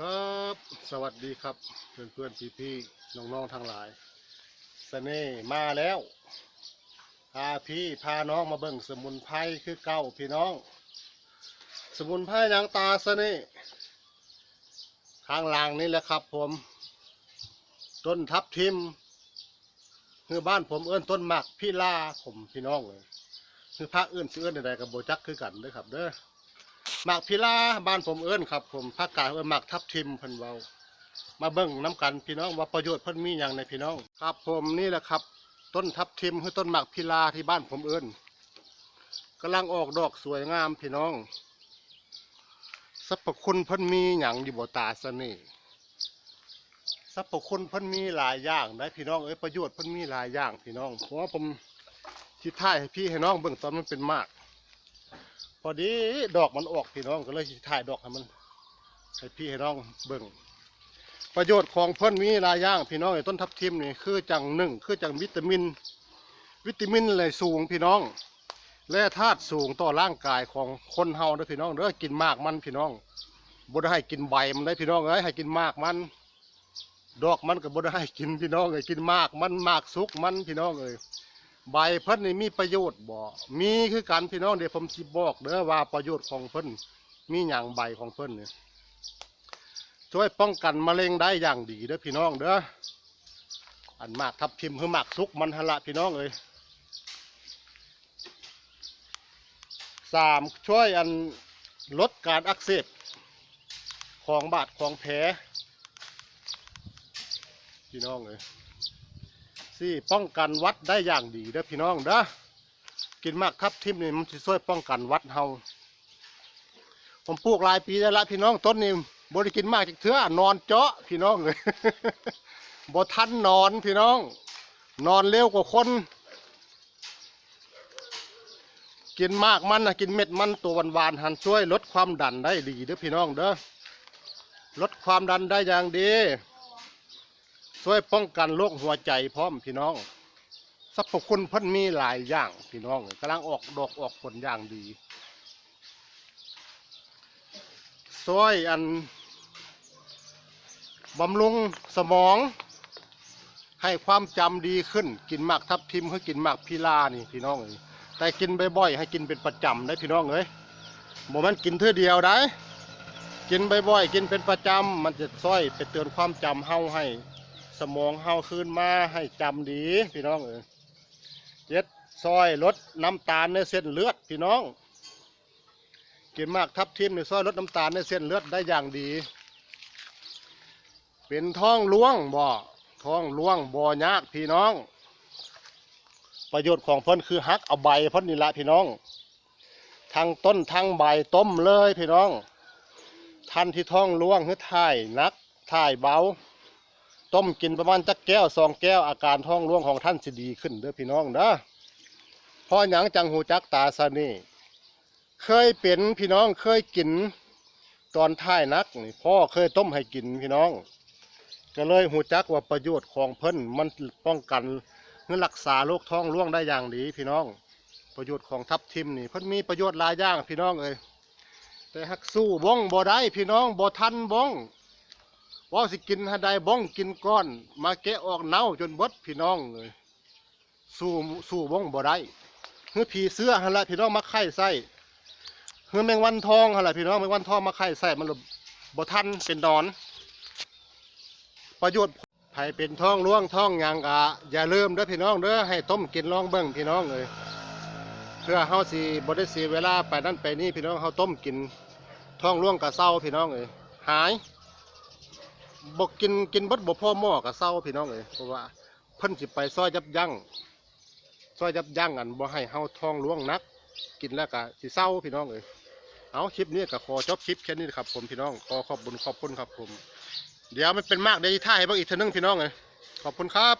ครับสวัสดีครับเพื่อนเพื่อนพี่พี่ๆน้องทั้งหลายเสน่ห์มาแล้วพาพี่พาน้องมาเบิ่งสมุนไพรคือเก้าพี่น้อง สมุนไพรยางตาเสน่ห์ข้างล่างนี่แหละครับ ผม ต้นทับทิมคือบ้านผมเอื้นต้นหมักพี่ลาผมพี่น้องเลยคือภาคอื่นสิเอื้นใดๆกับโบจักคือกันด้อครับ เด้อ หมากพิลาบ้านผมเอิ้นครับ ผมภาคกลางเอิ้นหมากทับทิมเพิ่นเวามาเบิ่งน้ำกันพี่น้องว่าประโยชน์เพิ่นมีอย่างในพี่น้อง ครับผมนี่แหละครับ ต้นทับทิมคือต้นหมากพิลาที่บ้านผมเอิ้นกำลังออกดอกสวยงามพี่น้องสรรพคุณเพิ่นมีอย่างอยู่บ่ตาเสน่ห์สรรพคุณเพิ่นมีหลายอย่างได้พี่น้องเอ้ยประโยชน์เพิ่นมีหลายอย่างพี่น้องเพราะว่าผมที่ถ่ายให้พี่ให้น้องเบิ่งตอนมันเป็นมาก พอดีดอกมันออกพี่น้องก็เลยถ่ายดอกให้มันให้พี่ให้น้องเบิ่งประโยชน์ของเพิ่อนมีหลายอย่างพี่น้องไอ้ต้นทับทิมนี่คือจังหนึ่งคือจังวิตามิน วิตามินเลยสูงพี่น้อง และธาตุสูงต่อร่างกายของคนเฮาเด้อพี่น้องเด้อกินมากมันพี่น้องบ่ได้ให้กินใบมันได้พี่น้องเอ้ยให้กินมากมัน ดอกมันก็บ่ได้ให้กินพี่น้องเอ้ยกินมากมันมากสุกมันพี่น้องเอ้ย ใบเพิ่นนี่มีประโยชน์บ่มีคือกันพี่น้องเดี๋ยวผมสิบอกเด้อว่าประโยชน์ของเพิ่นมีหยังใบของเพิ่นนี่ช่วยป้องกันมะเร็งได้อย่างดีเด้อพี่น้องเด้ออันมากทับทิมคือหมากสุกมันหละพี่น้องเอ้ยสามช่วยอันลดการอักเสบของบาดของแผลพี่น้องเอ้ย สี่ป้องกันวัดได้อย่างดีเด้อพี่น้องเด้อกินมากทับทิมนี่มันจะช่วยป้องกันวัดเฮาผมปลูกหลายปีแล้วละพี่น้องต้นนี้บริกินมากจากเถื่อนอนเจาะพี่น้องเลยบ่ทันนอนพี่น้อง นอนเร็วกว่าคน กินมากมันนะกินเม็ดมันตัวหวานๆหันช่วยลดความดันได้ดีเด้อพี่น้องเด้อลดความดันได้อย่างดี ช่วยป้องกันโรคหัวใจพร้อมพี่น้องสรรพคุณเพิ่นมีหลายอย่างพี่น้องกำลังออกดอกออกผลอย่างดีช่วยอันบำรุงสมอง ให้ความจำดีขึ้น กินหมากทับทิมให้กินหมากพิลานี่พี่น้องเอ้ยแต่กินบ่อยๆให้กินเป็นประจำได้พี่น้องเอ้ยบ่มันกินเท่อเดียวได้ กินบ่อยๆกินเป็นประจำมันจะช่วยไปเตือนความจำเฮาให้ สมองเฮาคืนมาให้จำดี พี่น้องเออเจ็ดซอยลดน้ำตาลในเส้นเลือดพี่น้อง กินมากทับทิมในซอยลดน้ำตาลในเส้นเลือดได้อย่างดี เป็นท้องล้วงบ่ท้องล้วงบ่ยากพี่น้อง ประโยชน์ของเพิ่นคือฮักเอาใบเพิ่นนี่ละพี่น้องทั้งต้นทั้งใบต้มเลยพี่น้อง ท่านที่ท้องล้วงคือถ่ายนักถ่ายเบา ต้มกินประมาณจักแก้วสองแก้วอาการท้องร่วงของท่านสิดีขึ้นเด้อพี่น้องเด้อพ่อหยังจังหูจักตาซานี่เคยเป็นพี่น้องเคยกินตอนท้ายนักนี่พ่อเคยต้มให้กินพี่น้อง ก็เลยหูจักว่าประโยชน์ของเพิ่นมันป้องกันเพื่อรักษาโรคท้องร่วงได้อย่างดีพี่น้อง ประโยชน์ของทับทิมนี่เพิ่นมีประโยชน์หลายอย่างพี่น้องเอ้ยแต่หักสู้บ้องบ่ได้พี่น้องบ่ทันบ้อง ว่าสิกินห้ได้บ้องกินก้อน มาแกะออกเน่าจนบดพี่น้องเลยสู้สู้บ้องบ่ได้เฮือผีเสื้อหั่นละพี่น้องมาไข่ใส่เฮือแมงวันทองหั่นละพี่น้องแมงวันทองมาไข่ใส่มันบ่ทันเป็นดอน ประโยชน์ไผเป็นท้องร่วงท้องยังกะอย่าลืมเด้อพี่น้องเด้อให้ต้มกินลองเบิ่งพี่น้องเลยเพื่อเฮาสิบ่ได้เสียเวลาไปนั่นไปนี่พี่น้องเฮาต้มกินท้องร่วงกะเศร้าพี่น้องเอ้ยหาย บอกกินกินเบดบ่พ่อหม้อกับเศร้าพี่น้องเลยเพราะว่าเพิ่นสิไปซอยยับยั้งซอยยับยั้งอันบ่ให้เฮาท้องล่วงนัก กินแล้วก็สิเศร้าพี่น้องเลยเอาคลิปนี้ก็ขอจบคลิปแค่นี้นะครับผมพี่น้องขอขอบคุญขอบคุณครับผม เดี๋ยวมันเป็นมากเดี๋ยวท่าให้บ้างอีกเทีนึงพี่น้องเลยขอบคุณครับ